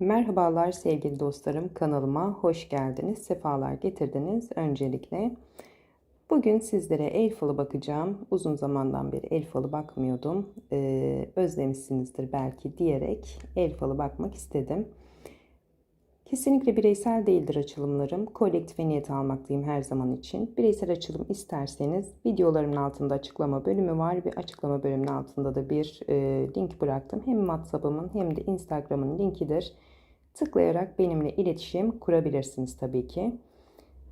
Merhabalar sevgili dostlarım kanalıma hoş geldiniz sefalar getirdiniz öncelikle. Bugün sizlere el falı bakacağım. Uzun zamandan beri el falı bakmıyordum. Ee, özlemişsinizdir belki diyerek el falı bakmak istedim kesinlikle bireysel değildir açılımlarım. Kolektife niyet almaklıyım her zaman için. Bireysel açılım isterseniz videolarımın altında açıklama bölümü var ve açıklama bölümünün altında da bir e, link bıraktım. Hem whatsapp'ımın hem de instagram'ın linkidir. Tıklayarak benimle iletişim kurabilirsiniz tabii ki.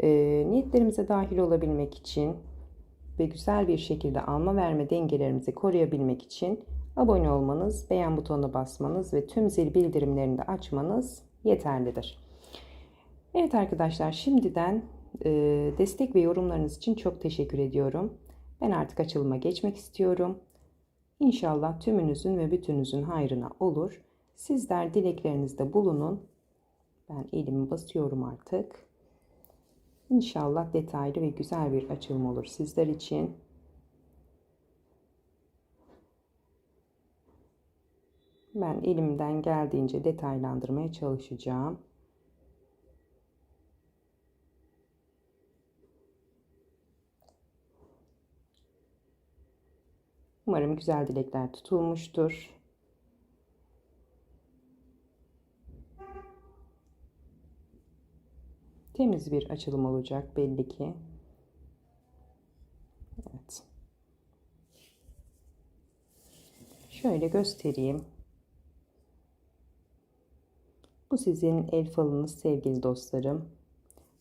E, niyetlerimize dahil olabilmek için ve güzel bir şekilde alma verme dengelerimizi koruyabilmek için abone olmanız, beğen butonuna basmanız ve tüm zil bildirimlerini de açmanız yeterlidir. Evet arkadaşlar şimdiden e, destek ve yorumlarınız için çok teşekkür ediyorum. Ben artık açılıma geçmek istiyorum. İnşallah tümünüzün ve bütünüzün hayrına olur. Sizler dileklerinizde bulunun. Ben elimi basıyorum artık. İnşallah detaylı ve güzel bir açılım olur sizler için. Ben elimden geldiğince detaylandırmaya çalışacağım. Umarım güzel dilekler tutulmuştur. Temiz bir açılım olacak belli ki. Evet. Şöyle göstereyim. Bu sizin el falınız sevgili dostlarım.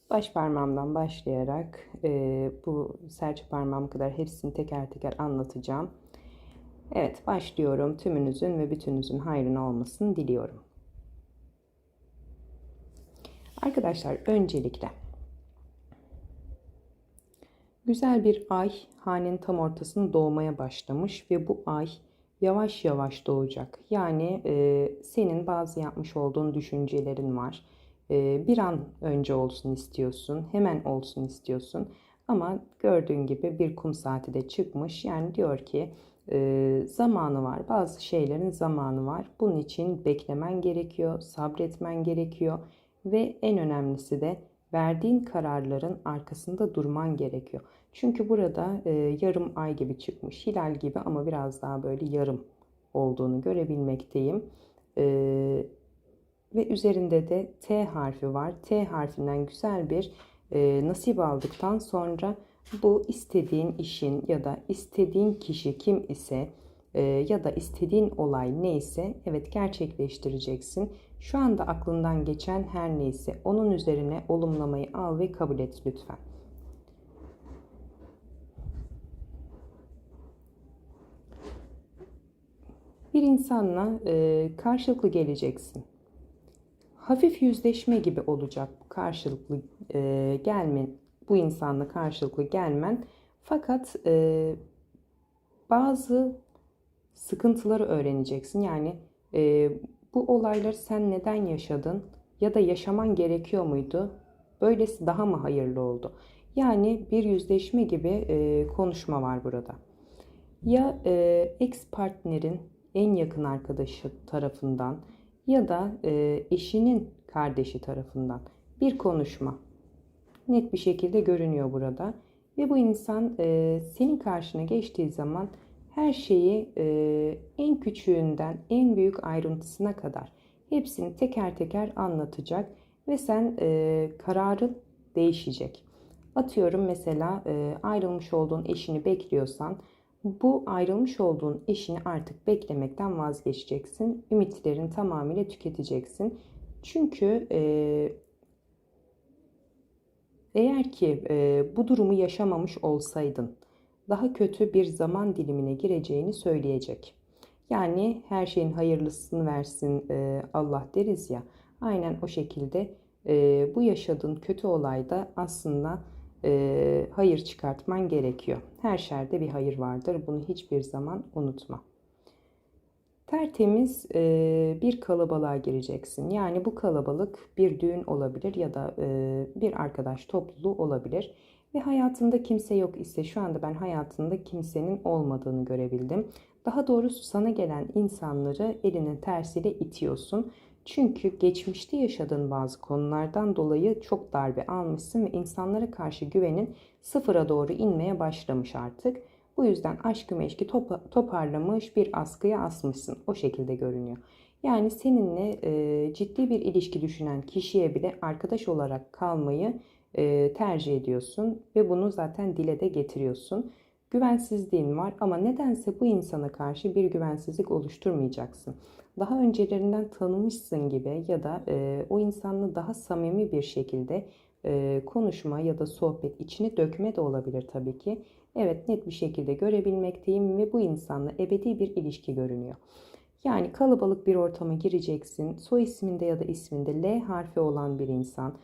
Baş parmağımdan başlayarak e, bu serçe parmağım kadar hepsini teker teker anlatacağım. Evet başlıyorum. Tümünüzün ve bütününüzün hayrına olmasını diliyorum. Arkadaşlar öncelikle güzel bir ay hanenin tam ortasını doğmaya başlamış ve bu ay yavaş yavaş doğacak. Yani e, senin bazı yapmış olduğun düşüncelerin var. E, bir an önce olsun istiyorsun, hemen olsun istiyorsun. Ama gördüğün gibi bir kum saati de çıkmış. Yani diyor ki e, zamanı var. Bazı şeylerin zamanı var. Bunun için beklemen gerekiyor, sabretmen gerekiyor ve en önemlisi de verdiğin kararların arkasında durman gerekiyor. Çünkü burada e, yarım ay gibi çıkmış, hilal gibi ama biraz daha böyle yarım olduğunu görebilmekteyim. E, ve üzerinde de T harfi var. T harfinden güzel bir e, nasip aldıktan sonra bu istediğin işin ya da istediğin kişi kim ise e, ya da istediğin olay neyse evet gerçekleştireceksin. Şu anda aklından geçen her neyse onun üzerine olumlamayı al ve kabul et lütfen. Bir insanla e, karşılıklı geleceksin. Hafif yüzleşme gibi olacak bu karşılıklı e, gelmen, bu insanla karşılıklı gelmen. Fakat e, bazı sıkıntıları öğreneceksin. Yani e, bu olayları sen neden yaşadın ya da yaşaman gerekiyor muydu? Böylesi daha mı hayırlı oldu? Yani bir yüzleşme gibi e, konuşma var burada. Ya e, ex partnerin en yakın arkadaşı tarafından ya da e, eşinin kardeşi tarafından bir konuşma net bir şekilde görünüyor burada. Ve bu insan e, senin karşına geçtiği zaman her şeyi e, en küçüğünden en büyük ayrıntısına kadar hepsini teker teker anlatacak ve sen e, kararın değişecek. Atıyorum mesela e, ayrılmış olduğun eşini bekliyorsan bu ayrılmış olduğun eşini artık beklemekten vazgeçeceksin. Ümitlerin tamamıyla tüketeceksin. Çünkü e, eğer ki e, bu durumu yaşamamış olsaydın daha kötü bir zaman dilimine gireceğini söyleyecek. Yani her şeyin hayırlısını versin e, Allah deriz ya. Aynen o şekilde e, bu yaşadığın kötü olayda aslında e, hayır çıkartman gerekiyor. Her şerde bir hayır vardır. Bunu hiçbir zaman unutma. Tertemiz e, bir kalabalığa gireceksin. Yani bu kalabalık bir düğün olabilir ya da e, bir arkadaş topluluğu olabilir. Ve hayatında kimse yok ise şu anda ben hayatında kimsenin olmadığını görebildim. Daha doğrusu sana gelen insanları elinin tersiyle itiyorsun. Çünkü geçmişte yaşadığın bazı konulardan dolayı çok darbe almışsın ve insanlara karşı güvenin sıfıra doğru inmeye başlamış artık. Bu yüzden aşkı meşki topa- toparlamış bir askıya asmışsın. O şekilde görünüyor. Yani seninle e, ciddi bir ilişki düşünen kişiye bile arkadaş olarak kalmayı e, tercih ediyorsun ve bunu zaten dile de getiriyorsun. Güvensizliğin var ama nedense bu insana karşı bir güvensizlik oluşturmayacaksın. Daha öncelerinden tanımışsın gibi ya da e, o insanla daha samimi bir şekilde e, konuşma ya da sohbet içine dökme de olabilir tabii ki. Evet net bir şekilde görebilmekteyim ve bu insanla ebedi bir ilişki görünüyor. Yani kalabalık bir ortama gireceksin. Soy isminde ya da isminde L harfi olan bir insan,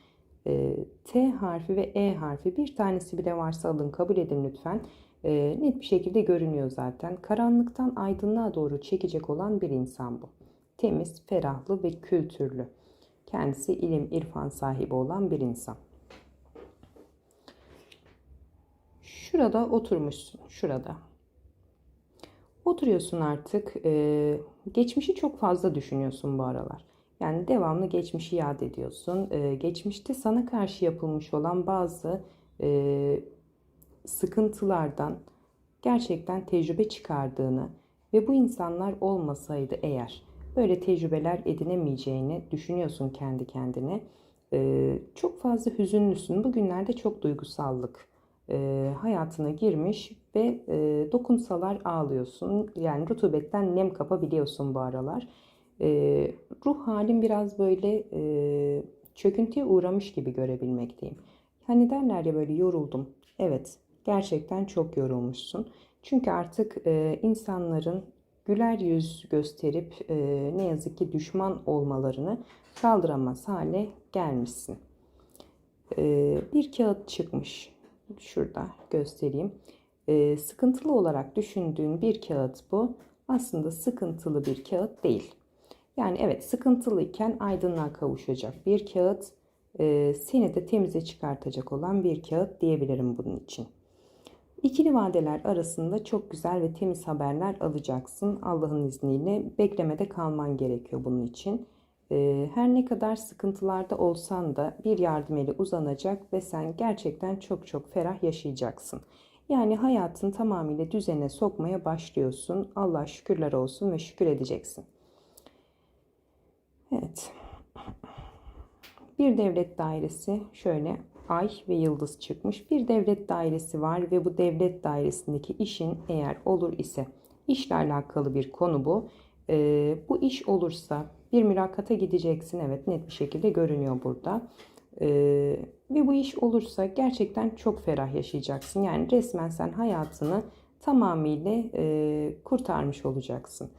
e, T harfi ve E harfi bir tanesi bile varsa alın kabul edin lütfen. E, net bir şekilde görünüyor zaten. Karanlıktan aydınlığa doğru çekecek olan bir insan bu. Temiz, ferahlı ve kültürlü. Kendisi ilim, irfan sahibi olan bir insan. Şurada oturmuşsun, şurada. Oturuyorsun artık. e, geçmişi çok fazla düşünüyorsun bu aralar. Yani devamlı geçmişi yad ediyorsun. E, geçmişte sana karşı yapılmış olan bazı e, sıkıntılardan gerçekten tecrübe çıkardığını ve bu insanlar olmasaydı eğer böyle tecrübeler edinemeyeceğini düşünüyorsun kendi kendine. E, çok fazla hüzünlüsün. Bugünlerde çok duygusallık e, hayatına girmiş ve e, dokunsalar ağlıyorsun. Yani rutubetten nem kapabiliyorsun bu aralar. E, ruh halin biraz böyle e, çöküntüye uğramış gibi görebilmekteyim. Hani derler ya böyle yoruldum. Evet, gerçekten çok yorulmuşsun. Çünkü artık e, insanların güler yüz gösterip e, ne yazık ki düşman olmalarını kaldıramaz hale gelmişsin. E, bir kağıt çıkmış şurada göstereyim. Ee, sıkıntılı olarak düşündüğün bir kağıt bu. Aslında sıkıntılı bir kağıt değil. Yani evet sıkıntılıyken aydınlığa kavuşacak bir kağıt. E, seni de temize çıkartacak olan bir kağıt diyebilirim bunun için. İkili vadeler arasında çok güzel ve temiz haberler alacaksın. Allah'ın izniyle beklemede kalman gerekiyor bunun için. Ee, her ne kadar sıkıntılarda olsan da bir yardım eli uzanacak ve sen gerçekten çok çok ferah yaşayacaksın. Yani hayatın tamamıyla düzene sokmaya başlıyorsun. Allah şükürler olsun ve şükür edeceksin. Evet. Bir devlet dairesi şöyle ay ve yıldız çıkmış. Bir devlet dairesi var ve bu devlet dairesindeki işin eğer olur ise işle alakalı bir konu bu. Ee, bu iş olursa bir mülakata gideceksin. Evet net bir şekilde görünüyor burada. Ee, ve bu iş olursa gerçekten çok ferah yaşayacaksın. Yani resmen sen hayatını tamamıyla e, kurtarmış olacaksın.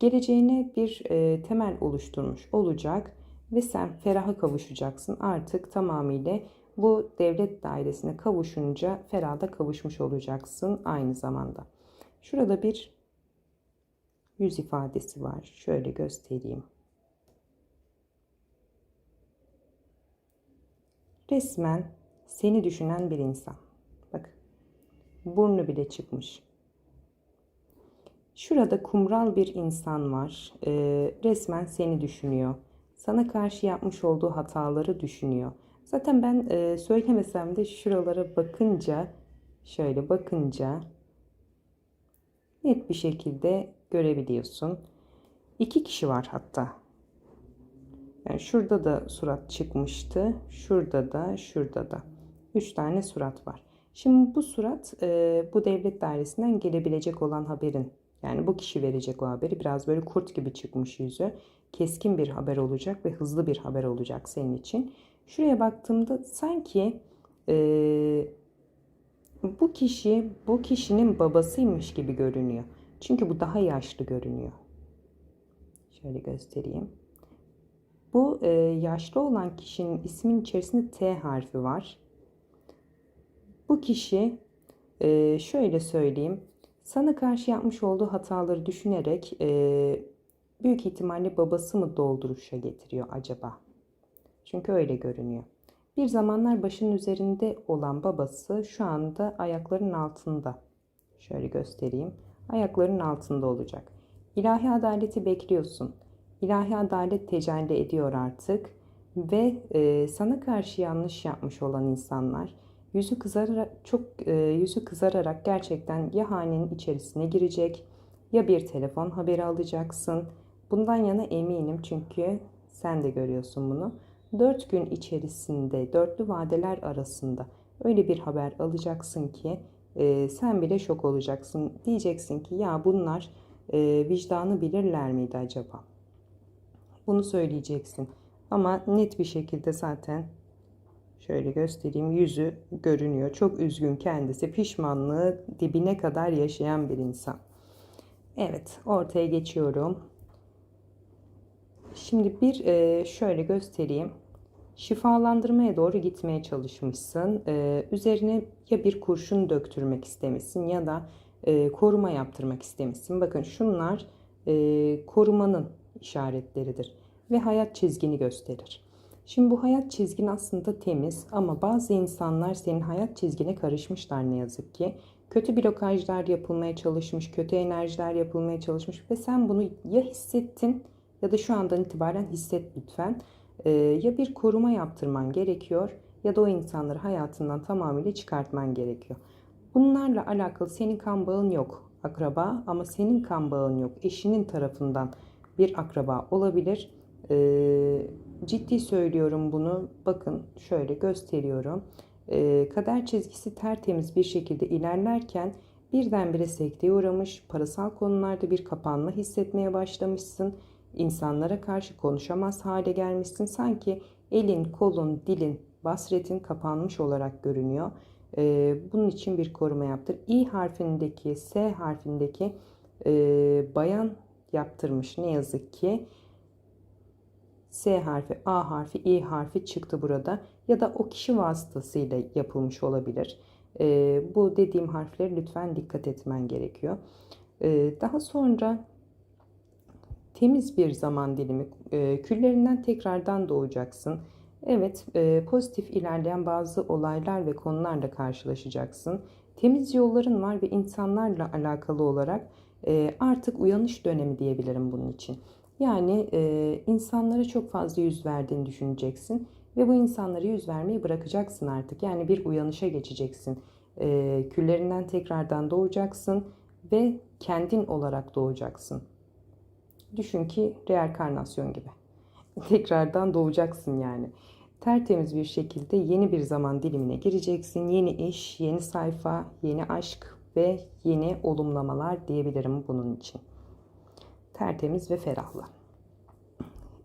Geleceğine bir e, temel oluşturmuş olacak ve sen feraha kavuşacaksın. Artık tamamıyla bu devlet dairesine kavuşunca ferada kavuşmuş olacaksın aynı zamanda. Şurada bir yüz ifadesi var. Şöyle göstereyim. Resmen seni düşünen bir insan. Bak burnu bile çıkmış. Şurada kumral bir insan var. Ee, resmen seni düşünüyor. Sana karşı yapmış olduğu hataları düşünüyor. Zaten ben e, söylemesem de şuralara bakınca, şöyle bakınca net bir şekilde görebiliyorsun. İki kişi var hatta. Yani şurada da surat çıkmıştı. Şurada da, şurada da. Üç tane surat var. Şimdi bu surat e, bu devlet dairesinden gelebilecek olan haberin. Yani bu kişi verecek o haberi. Biraz böyle kurt gibi çıkmış yüzü. Keskin bir haber olacak ve hızlı bir haber olacak senin için. Şuraya baktığımda sanki e, bu kişi bu kişinin babasıymış gibi görünüyor. Çünkü bu daha yaşlı görünüyor. Şöyle göstereyim. Bu e, yaşlı olan kişinin ismin içerisinde T harfi var. Bu kişi e, şöyle söyleyeyim. Sana karşı yapmış olduğu hataları düşünerek e, büyük ihtimalle babası mı dolduruşa getiriyor acaba? Çünkü öyle görünüyor. Bir zamanlar başının üzerinde olan babası şu anda ayaklarının altında. Şöyle göstereyim ayaklarının altında olacak. İlahi adaleti bekliyorsun. ilahi adalet tecelli ediyor artık ve e, sana karşı yanlış yapmış olan insanlar yüzü kızararak çok e, yüzü kızararak gerçekten ya hanenin içerisine girecek ya bir telefon haberi alacaksın. Bundan yana eminim çünkü sen de görüyorsun bunu. 4 gün içerisinde dörtlü vadeler arasında öyle bir haber alacaksın ki e, sen bile şok olacaksın. Diyeceksin ki ya bunlar e, vicdanı bilirler miydi acaba? Bunu söyleyeceksin. Ama net bir şekilde zaten şöyle göstereyim yüzü görünüyor. Çok üzgün kendisi. Pişmanlığı dibine kadar yaşayan bir insan. Evet ortaya geçiyorum. Şimdi bir e, şöyle göstereyim. Şifalandırmaya doğru gitmeye çalışmışsın. E, üzerine ya bir kurşun döktürmek istemişsin ya da e, koruma yaptırmak istemişsin. Bakın şunlar korumanın işaretleridir ve hayat çizgini gösterir. Şimdi bu hayat çizgin aslında temiz ama bazı insanlar senin hayat çizgine karışmışlar ne yazık ki. Kötü blokajlar yapılmaya çalışmış, kötü enerjiler yapılmaya çalışmış ve sen bunu ya hissettin ya da şu andan itibaren hisset lütfen. Ee, ya bir koruma yaptırman gerekiyor ya da o insanları hayatından tamamıyla çıkartman gerekiyor. Bunlarla alakalı senin kan bağın yok akraba ama senin kan bağın yok eşinin tarafından bir akraba olabilir. Ee, ciddi söylüyorum bunu. Bakın şöyle gösteriyorum. Ee, kader çizgisi tertemiz bir şekilde ilerlerken birdenbire sekteye uğramış, parasal konularda bir kapanma hissetmeye başlamışsın. İnsanlara karşı konuşamaz hale gelmişsin. Sanki elin, kolun, dilin, basretin kapanmış olarak görünüyor. Ee, bunun için bir koruma yaptır. İ harfindeki, S harfindeki e, bayan yaptırmış ne yazık ki. S harfi, A harfi, İ harfi çıktı burada. Ya da o kişi vasıtasıyla yapılmış olabilir. E, bu dediğim harfleri lütfen dikkat etmen gerekiyor. E, daha sonra temiz bir zaman dilimi, e, küllerinden tekrardan doğacaksın. Evet, e, pozitif ilerleyen bazı olaylar ve konularla karşılaşacaksın. Temiz yolların var ve insanlarla alakalı olarak e, artık uyanış dönemi diyebilirim bunun için. Yani e, insanlara çok fazla yüz verdiğini düşüneceksin ve bu insanlara yüz vermeyi bırakacaksın artık. Yani bir uyanışa geçeceksin. E, küllerinden tekrardan doğacaksın ve kendin olarak doğacaksın. Düşün ki reenkarnasyon gibi. Tekrardan doğacaksın yani. Tertemiz bir şekilde yeni bir zaman dilimine gireceksin. Yeni iş, yeni sayfa, yeni aşk ve yeni olumlamalar diyebilirim bunun için tertemiz ve ferahla.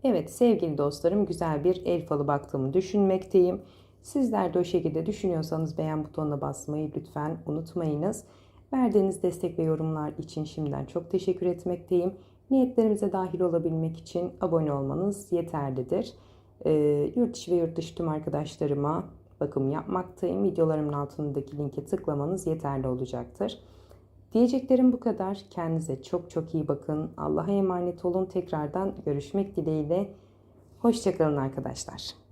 Evet sevgili dostlarım güzel bir el falı baktığımı düşünmekteyim. Sizler de o şekilde düşünüyorsanız beğen butonuna basmayı lütfen unutmayınız. Verdiğiniz destek ve yorumlar için şimdiden çok teşekkür etmekteyim. Niyetlerimize dahil olabilmek için abone olmanız yeterlidir. Ee, yurt içi ve yurt dışı tüm arkadaşlarıma bakım yapmaktayım. Videolarımın altındaki linke tıklamanız yeterli olacaktır. Diyeceklerim bu kadar. Kendinize çok çok iyi bakın. Allah'a emanet olun. Tekrardan görüşmek dileğiyle. Hoşçakalın arkadaşlar.